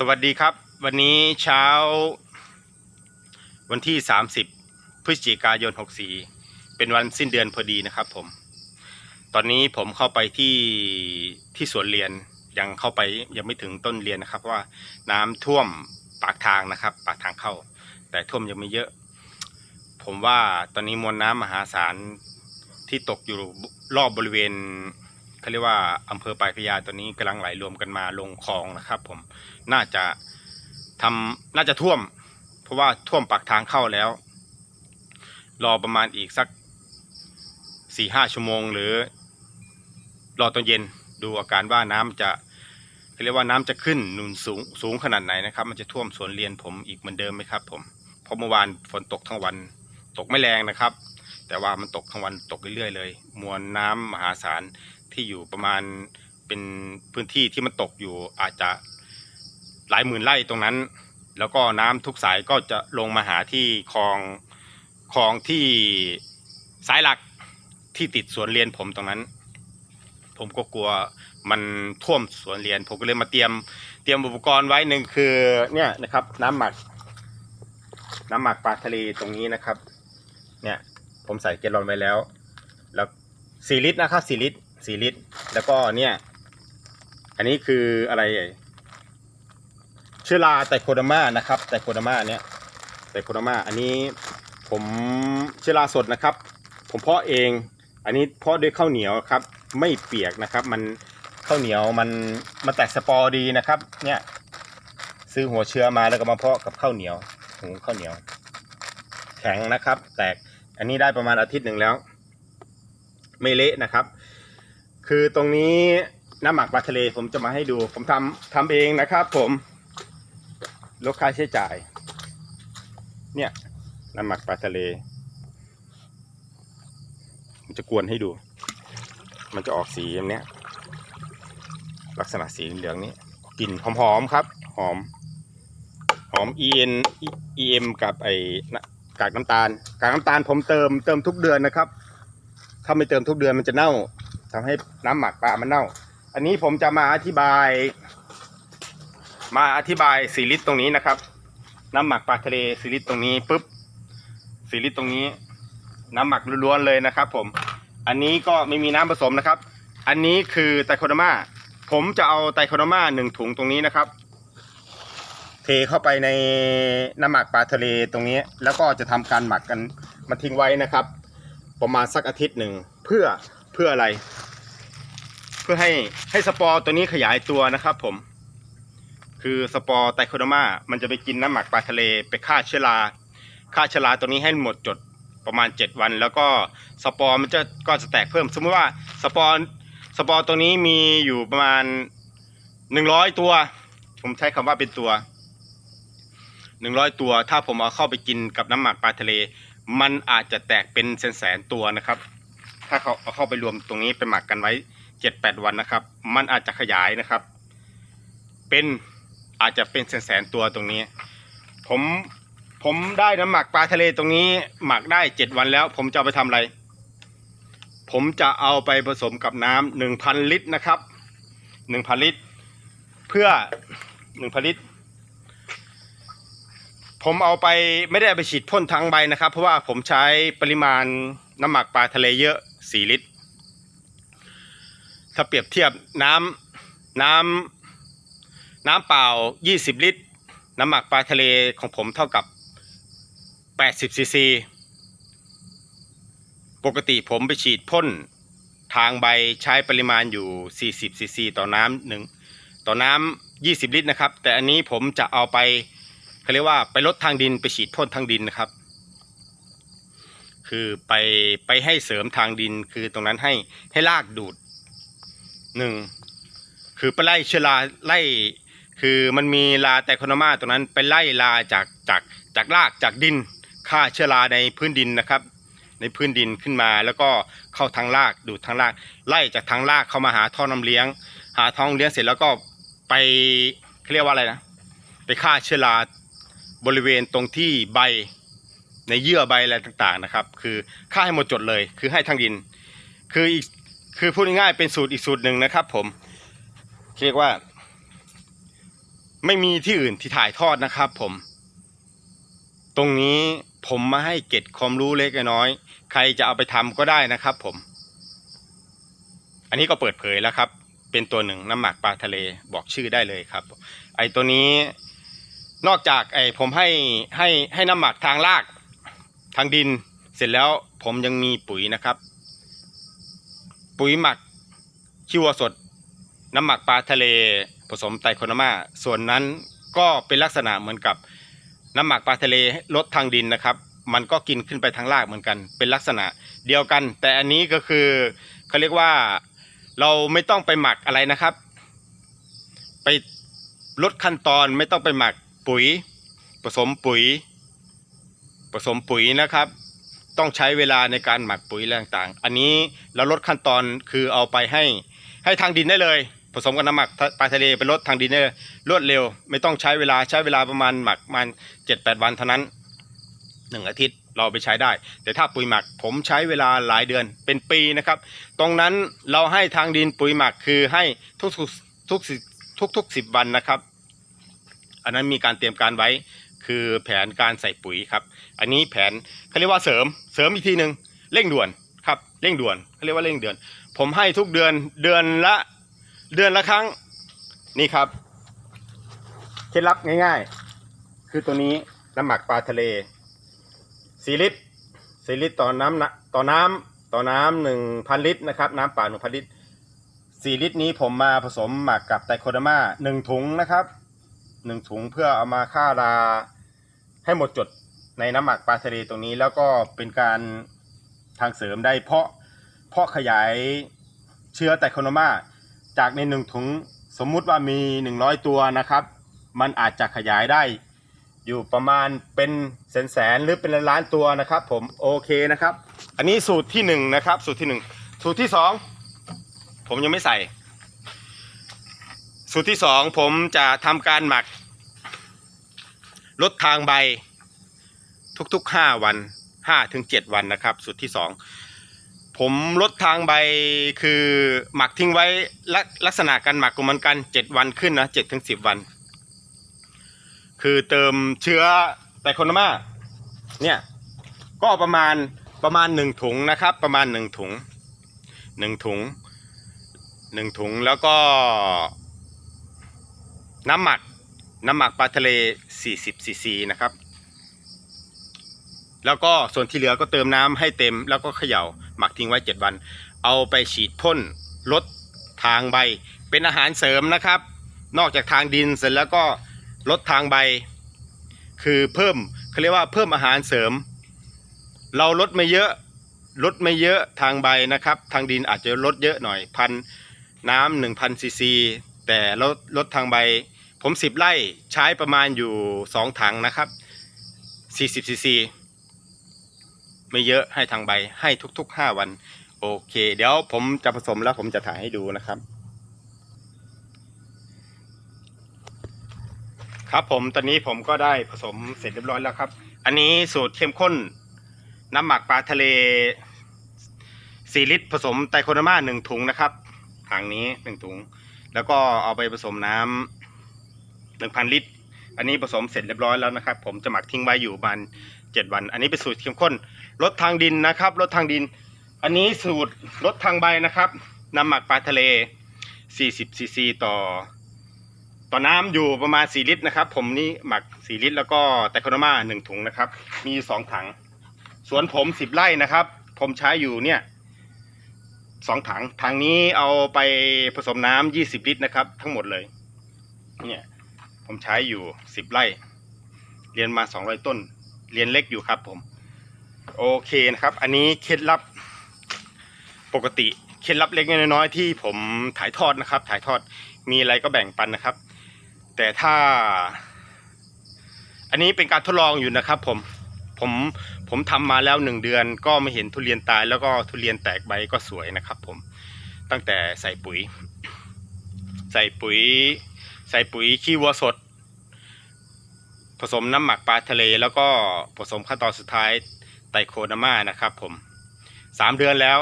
สวัสดีครับ วันนี้เช้า วันที่ 30 พฤศจิกายน 64 เป็นวันสิ้นเดือนพอดีนะครับผม ตอนนี้ผมเข้าไปที่ที่สวนเรียนยังเข้าไปยังไม่ถึงต้นเรียนนะครับ ว่าน้ำท่วมปากทางนะครับ ปากทางเข้า แต่ท่วมยังไม่เยอะ ผมว่าตอนนี้มวลน้ำมหาศาลที่ตกอยู่รอบบริเวณ เขาเรียกว่าอำเภอปลายพระยาตอนนี้กำลังไหลรวมกันมาลงคลองนะครับ ผมน่าจะทำน่าจะท่วม เพราะว่าท่วมปากทางเข้าแล้ว รอประมาณอีกสักสี่ห้าชั่วโมง หรือ รอตอนเย็นดูอาการว่าน้ำจะเรียกว่าน้ำจะขึ้นหนุนสูงสูงขนาดไหนนะครับ มันจะท่วมสวนเรียนผมอีกเหมือนเดิมไหมครับ ผมเพราะเมื่อวานฝนตกทั้งวัน ตกไม่แรงนะครับ แต่ว่ามันตกทั้งวันตกเรื่อยๆเลย มวลน้ำมหาศาล ที่อยู่ประมาณเป็นพื้นที่ที่มันตกอยู่อาจจะหลายหมื่นไร่ตรงนั้น แล้วก็น้ำทุกสายก็จะลงมาหาที่คลองคลองที่สายหลักที่ติดสวนเรียนผมตรงนั้น ผมก็กลัวมันท่วมสวนเรียน ผมก็เลยมาเตรียมเตรียมอุปกรณ์ไว้หนึ่งคือเนี่ยนะครับ น้ำหมัก น้ำหมักปลาทะเลตรงนี้นะครับ เนี่ยผมใส่แกลลอนไว้แล้ว แล้วสี่ลิตรนะครับสี่ลิตร สี่ลิตร แล้วก็เนี่ย อันนี้คืออะไรเอ่ยเชื้อราไตโคดอร์มานะครับไตโคดอร์มาเนี่ยไตโคดอร์มาอันนี้ผมเชื้อราสดนะครับ ผมเพาะเอง อันนี้เพาะด้วยข้าวเหนียวครับ ไม่เปียกนะครับ มันข้าวเหนียวมันมันแตกสปอร์ดีนะครับ เนี่ยซื้อหัวเชื้อมาแล้วก็มาเพาะกับข้าวเหนียวหุงข้าวเหนียว แข็งนะครับ แตกอันนี้ได้ประมาณอาทิตย์หนึ่งแล้ว ไม่เละนะครับ คือตรงนี้น้ำหมักปลาทะเลผมจะมาให้ดู ผมทำทำเองนะครับ ผมลดค่าใช้จ่าย เนี่ยน้ำหมักปลาทะเลผมจะกวนให้ดู มันจะออกสีอย่างเนี้ยลักษณะสีเหลืองนี้กลิ่นหอมๆครับ หอม หอม EN EM กับไอ้กากน้ำตาล กากน้ำตาลผมเติมเติมทุกเดือนนะครับ ถ้าไม่เติมทุกเดือนมันจะเน่า ทำให้น้ำหมักปลามันเน่า อันนี้ผมจะมาอธิบาย มาอธิบายสีลิตรตรงนี้นะครับ น้ำหมักปลาทะเลสีลิตรตรงนี้ปุ๊บสีลิตรตรงนี้ น้ำหมักล้วนๆเลยนะครับ ผม อันนี้ก็ไม่มีน้ำผสมนะครับ อันนี้คือไตโคโดมาผมจะเอาไตโคโดมาหนึ่งถุงตรงนี้นะครับเทเข้าไปในน้ำหมักปลาทะเลตรงนี้ แล้วก็จะทำการหมักกันมาทิ้งไว้นะครับ ประมาณสักอาทิตย์หนึ่งเพื่อ เพื่ออะไร เพื่อให้ให้สปอร์ตัวนี้ขยายตัวนะครับ ผม คือสปอร์ไตโคโดมามันจะไปกินน้ำหมักปลาทะเลไปฆ่าเชื้อราฆ่าเชื้อราตัวนี้ให้หมดจดประมาณ 7 วัน แล้วก็สปอร์มันจะก็จะแตกเพิ่ม สมมติว่าสปอร์สปอร์ตัวนี้มีอยู่ประมาณ 100 ตัว ผมใช้คำว่าเป็นตัวหนึ่งร้อยตัว ถ้าผมเอาเข้าไปกินกับน้ำหมักปลาทะเล มันอาจจะแตกเป็นแสนแสนๆตัวนะครับ ถ้าเขาเอาเข้าไปรวมตรงนี้ไปหมักกันไว้เจ็ดแปดวันนะครับ มันอาจจะขยายนะครับ เป็นอาจจะเป็นแสนๆตัวตรงนี้ ผมผมได้น้ำหมักปลาทะเลตรงนี้ หมักได้เจ็ดวันแล้ว ผมจะไปทำอะไร ผมจะเอาไปผสมกับน้ำหนึ่งพันลิตรนะครับหนึ่งพันลิตร เพื่อหนึ่งพันลิตร ผมเอาไปไม่ได้ไปฉีดพ่นทั้งใบนะครับ เพราะว่าผมใช้ปริมาณน้ำหมักปลาทะเลเยอะ สี่ลิตร ถ้าเปรียบเทียบน้ำน้ำน้ำเปล่า 20 ลิตร น้ำหมักปลาทะเลของผมเท่ากับ 80ซีซีปกติผมไปฉีดพ่นทางใบใช้ปริมาณอยู่ 40ซีซีต่อน้ำหนึ่งต่อน้ำ20 ลิตรนะครับ แต่อันนี้ผมจะเอาไปเขาเรียกว่าไปลดทางดินไปฉีดพ่นทางดินนะครับ คือไปไปให้เสริมทางดินคือตรงนั้นให้ให้รากดูดหนึ่งคือไปไล่เชื้อราไล่คือมันมีลาแต่โคโนมาตรงนั้นไปไล่ลาจากจากจากรากจากดินฆ่าเชื้อราในพื้นดินนะครับ ในพื้นดินขึ้นมาแล้วก็เข้าทางรากดูดทางราก ไล่จากทางรากเข้ามาหาท่อน้ำเลี้ยง หาท้องเลี้ยงเสร็จแล้วก็ไปเรียกว่าอะไรนะ ไปฆ่าเชื้อราบริเวณตรงที่ใบ ในเยื่อใบอะไรต่างๆนะครับ คือฆ่าให้หมดจดเลย คือให้ทางดิน คืออีกคือพูดง่ายๆเป็นสูตรอีกสูตรหนึ่งนะครับ ผมเรียกว่า ไม่มีที่อื่นที่ถ่ายทอดนะครับ ผม ตรงนี้ผมมาให้เก็ดความรู้เล็กน้อย ใครจะเอาไปทำก็ได้นะครับ ผม อันนี้ก็เปิดเผยแล้วครับ เป็นตัวหนึ่งน้ำหมักปลาทะเลบอกชื่อได้เลยครับ ไอตัวนี้นอกจากไอผมให้ให้ให้น้ำหมักทางราก ทางดินเสร็จแล้วผมยังมีปุ๋ยนะครับ ปุ๋ยหมักขี้วัวสด น้ำหมักปลาทะเลผสมไตรโคนามาส่วนนั้นก็เป็นลักษณะเหมือนกับน้ำหมักปลาทะเลลดทางดินนะครับ มันก็กินขึ้นไปทางรากเหมือนกัน เป็นลักษณะเดียวกัน แต่อันนี้ก็คือเขาเรียกว่าเราไม่ต้องไปหมักอะไรนะครับ ไปลดขั้นตอนไม่ต้องไปหมักปุ๋ย ผสมปุ๋ย สมปุ๋ยนะครับ ต้องใช้เวลาในการหมักปุ๋ยแรงต่างๆอันนี้เราลดขั้นตอนคือเอาไปให้ให้ทางดินได้เลย ผสมกับน้ำหมักปลาทะเลไปลดทางดินได้เลยรวดเร็ว ไม่ต้องใช้เวลาใช้เวลาประมาณหมักมาณเจ็ดแปดวันเท่านั้นหนึ่งอาทิตย์เราไปใช้ได้ แต่ถ้าปุ๋ยหมักผมใช้เวลาหลายเดือนเป็นปีนะครับ ตรงนั้นเราให้ทางดินปุ๋ยหมักคือให้ทุกทุกทุกสิทุกทุกสิบวันนะครับ อันนั้นมีการเตรียมการไว้ คือแผนการใส่ปุ๋ยครับ อันนี้แผนเขาเรียกว่าเสริมเสริมอีกทีหนึ่งเร่งด่วนครับเร่งด่วนเขาเรียกว่าเร่งเด่วนผมให้ทุกเดือนเดือนละเดือนละครั้งนี่ครับเคล็ดลับง่าย ๆ คือตัวนี้น้ำหมักปลาทะเลสี่ลิตรสี่ลิตรต่อน้ำนะต่อน้ำต่อน้ำหนึ่งพันลิตรนะครับน้ำเปล่าหนึ่งพันลิตรสี่ลิตรนี้ผมมาผสมหมักกับไตโคดามาหนึ่งถุงนะครับหนึ่งถุงเพื่อเอามาฆ่ารา ให้หมดจดในน้ำหมักปลาทะเลตรงนี้ แล้วก็เป็นการทางเสริมได้เพาะเพาะขยายเชื้อไตโคโดามาจากในหนึ่งถุงสมมุติว่ามีหนึ่งร้อยตัวนะครับ มันอาจจะขยายได้ อยู่ประมาณเป็นแสนแสนหรือเป็นล้านตัวนะครับ ผมโอเคนะครับ อันนี้สูตรที่หนึ่งนะครับ สูตรที่หนึ่งสูตรที่สองผมยังไม่ใส่ สูตรที่สองผมจะทำการหมัก ลดทางใบทุกๆห้าวันห้าถึงเจ็ดวันนะครับสูตรที่สองผมลดทางใบคือหมักทิ้งไว้ลักลักษณะการหมักของมันกันเจ็ดวันขึ้นนะเจ็ดถึงสิบวัน คือเติมเชื้อไตโคโนมาเนี่ยก็ประมาณประมาณหนึ่งถุงนะครับ ประมาณหนึ่งถุงหนึ่งถุงหนึ่งถุงแล้วก็น้ำหมัก น้ำหมักปลาทะเล 40ซีซีนะครับ แล้วก็ส่วนที่เหลือก็เติมน้ำให้เต็ม แล้วก็เขย่าหมักทิ้งไว้ 7 วัน เอาไปฉีดพ่นลดทางใบ เป็นอาหารเสริมนะครับ นอกจากทางดินเสร็จแล้วก็ลดทางใบ คือเพิ่มเขาเรียกว่าเพิ่มอาหารเสริม เราลดไม่เยอะลดไม่เยอะทางใบนะครับ ทางดินอาจจะลดเยอะหน่อยพันน้ำหนึ่งพันซีซีแต่ลดลดทางใบ ผมสิบไร่ใช้ประมาณอยู่สองถังนะครับสี่สิบซีซีไม่เยอะให้ทางใบให้ทุกๆห้าวัน โอเค เดี๋ยวผมจะผสมแล้วผมจะถ่ายให้ดูนะครับ ครับผมตอนนี้ผมก็ได้ผสมเสร็จเรียบร้อยแล้วครับ อันนี้สูตรเข้มข้น น้ำหมักปลาทะเลสี่ลิตรผสมไตโคโดามาหนึ่งถุงนะครับถังนี้หนึ่งถุง แล้วก็เอาไปผสมน้ำ หนึ่งพันลิตร อันนี้ผสมเสร็จเรียบร้อยแล้วนะครับ ผมจะหมักทิ้งไว้อยู่ประมาณเจ็ดวัน อันนี้เป็นสูตรเข้มข้นลดทางดินนะครับลดทางดิน อันนี้สูตรลดทางใบนะครับนำหมักปลาทะเล 40ซีซีต่อ ต่อน้ำอยู่ประมาณ 4 ลิตรนะครับ ผมนี่หมัก 4 ลิตร แล้วก็ไตคโดามา1ถุงนะครับ มีอยู่สองถัง สวนผม 10 ไร่นะครับ ผมใช้อยู่เนี่ยสองถังถังนี้เอาไปผสมน้ำ20ลิตรนะครับ ทั้งหมดเลย เนี่ย ผมใช้อยู่10ไร่ เรียนมา200ต้น เรียนเล็กอยู่ครับผม โอเคนะครับ อันนี้เคล็ดลับปกติเคล็ดลับเล็กน้อยๆที่ผมถ่ายทอดนะครับ ถ่ายทอดมีอะไรก็แบ่งปันนะครับ แต่ถ้า อันนี้เป็นการทดลองอยู่นะครับ ผมผมผมทำมาแล้วหนึ่งเดือนก็ไม่เห็นทุเรียนตาย แล้วก็ทุเรียนแตกใบก็สวยนะครับ ผมตั้งแต่ใส่ปุ๋ย ใส่ปุ๋ย ใส่ปุ๋ยขี้วัวสด ผสมน้ำหมักปลาทะเล แล้วก็ผสมขั้นตอนสุดท้ายไตรโคนาม่านะครับผมสามเดือนแล้ว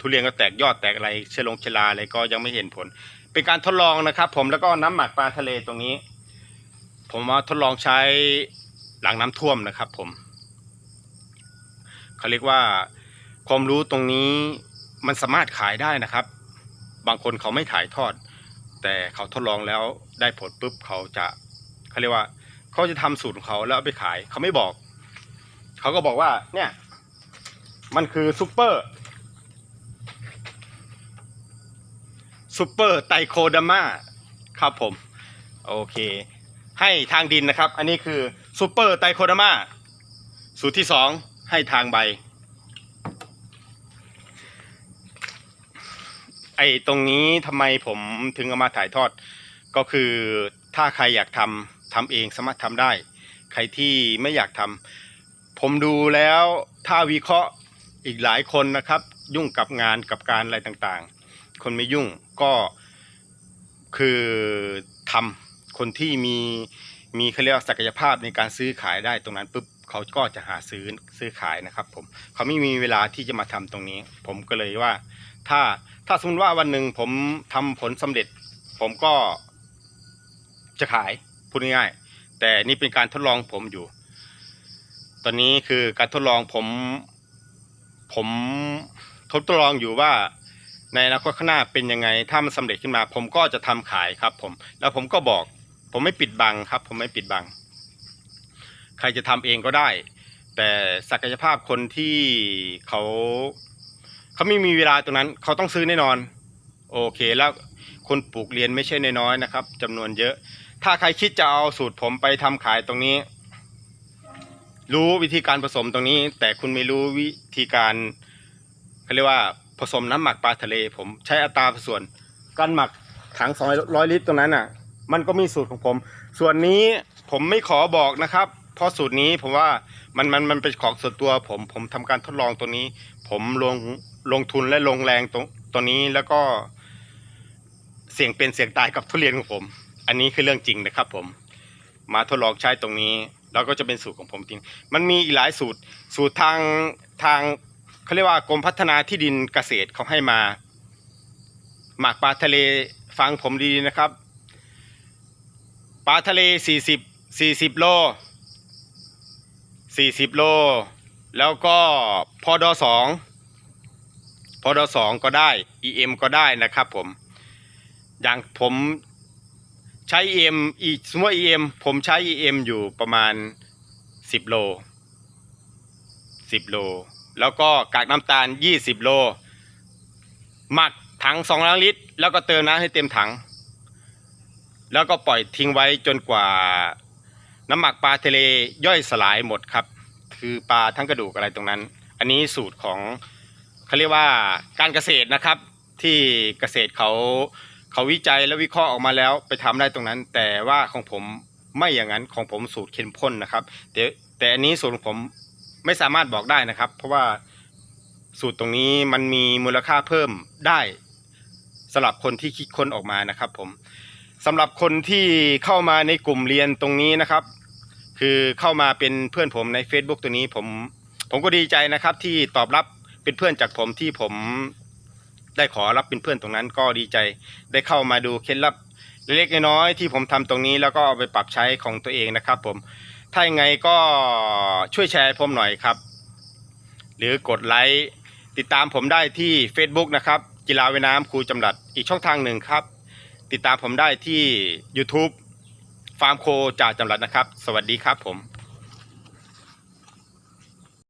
ทุเรียนก็แตกยอดแตกอะไรเชลงเชลาอะไรก็ยังไม่เห็นผล เป็นการทดลองนะครับผมแล้วก็น้ำหมักปลาทะเลตรงนี้ ผมมาทดลองใช้หลังน้ำท่วมนะครับผมเขาเรียกว่าความรู้ตรงนี้มันสามารถขายได้นะครับ บางคนเขาไม่ถ่ายทอด แต่เขาทดลองแล้วได้ผลปุ๊บเขาจะเขาเรียกว่าเขาจะทำสูตรของเขาแล้วเอาไปขายเขาไม่บอก เขาก็บอกว่า เนี่ย มันคือซูเปอร์ซูเปอร์ไตโคดามาครับผม โอเค ให้ทางดินนะครับ อันนี้คือซูเปอร์ไตโคดามาสูตรที่สองให้ทางใบ ไอ้ตรงนี้ทำไมผมถึงเอามาถ่ายทอด ก็คือถ้าใครอยากทำทำเองสามารถทำได้ ใครที่ไม่อยากทำผมดูแล้วถ้าวิเคราะห์อีกหลายคนนะครับ ยุ่งกับงานกับการอะไรต่างๆ คนไม่ยุ่งก็คือทำคนที่มีมีเขาเรียกศักยภาพในการซื้อขายได้ตรงนั้นปุ๊บเขาก็จะหาซื้อซื้อขายนะครับผมเขาไม่มีเวลาที่จะมาทำตรงนี้ ผมก็เลยว่า ถ้าถ้าสมมติว่าวันหนึ่งผมทำผลสำเร็จ ผมก็จะขายพูดง่ายๆแต่นี่เป็นการทดลองผมอยู่ ตอนนี้คือการทดลองผมผมทดลองอยู่ว่าในอนาคตข้างหน้าเป็นยังไง ถ้ามันสำเร็จขึ้นมา ผมก็จะทำขายครับ ผม แล้วผมก็บอก ผมไม่ปิดบังครับ ผมไม่ปิดบัง ใครจะทำเองก็ได้ แต่ศักยภาพคนที่เขา เขาไม่มีเวลาตรงนั้น เขาต้องซื้อแน่นอน โอเคแล้วคนปลูกเรียนไม่ใช่น้อยๆนะครับจำนวนเยอะ ถ้าใครคิดจะเอาสูตรผมไปทำขายตรงนี้ รู้วิธีการผสมตรงนี้ แต่คุณไม่รู้วิธีการเขาเรียกว่าผสมน้ำหมักปลาทะเล ผมใช้อัตราส่วนการหมักถัง200ลิตรตรงนั้นอะ มันก็มีสูตรของผม ส่วนนี้ผมไม่ขอบอกนะครับ เพราะสูตรนี้ผมว่ามันมันมันเป็นของส่วนตัวผมผมทำการทดลองตัวนี้ ผมลง ลงทุนและลงแรงตรงตัวนี้แล้วก็ เสี่ยงเป็นเสี่ยงตายกับทุเรียนของผม อันนี้คือเรื่องจริงนะครับ ผม มาทดลองใช้ตรงนี้ แล้วก็จะเป็นสูตรของผมจริง มันมีอีกหลายสูตร สูตรทางทางเขาเรียกว่ากรมพัฒนาที่ดินเกษตรเขาให้มา หมักปลาทะเลฟังผมดีๆนะครับปลาทะเลสี่สิบสี่สิบโลสี่สิบโล แล้วก็พอดอสอง พอดสองก็ได้ EM ก็ได้นะครับผม อย่างผมใช้ EM อีสมมติ EM ผมใช้ EM อยู่ประมาณ 10 โล 10 โล แล้วก็กากน้ำตาล 20 โล หมักถัง2ล้านลิตร แล้วก็เติมน้ำให้เต็มถัง แล้วก็ปล่อยทิ้งไว้จนกว่าน้ำหมักปลาทะเลย่อยสลายหมดครับ คือปลาทั้งกระดูกอะไรตรงนั้น อันนี้สูตรของ เขาเรียกว่าการเกษตรนะครับ ที่เกษตรเขาเขาวิจัยและวิเคราะห์ออกมาแล้วไปทำได้ตรงนั้น แต่ว่าของผมไม่อย่างนั้นของผมสูตรเข้มข้นนะครับแต่แต่อันนี้สูตรของผมไม่สามารถบอกได้นะครับ เพราะว่าสูตรตรงนี้มันมีมูลค่าเพิ่มได้สำหรับคนที่คิดค้นออกมานะครับ ผมสำหรับคนที่เข้ามาในกลุ่มเรียนตรงนี้นะครับ คือเข้ามาเป็นเพื่อนผมใน Facebook ตัวนี้ผมผมก็ดีใจนะครับที่ตอบรับ เป็นเพื่อนจากผมที่ผมได้ขอรับเป็นเพื่อนตรงนั้นก็ดีใจ ได้เข้ามาดูเคล็ดลับเล็กๆน้อยๆที่ผมทำตรงนี้แล้วก็เอาไปปรับใช้ของตัวเองนะครับผม ถ้ายังไงก็ช่วยแชร์ผมหน่อยครับ หรือกดไลค์ติดตามผมได้ที่ Facebook นะครับ กีฬาเวน้ำครูจำรัดอีกช่องทางหนึ่งครับ ติดตามผมได้ที่ YouTube ฟาร์มโคจ่าจำรัดนะครับ สวัสดีครับผม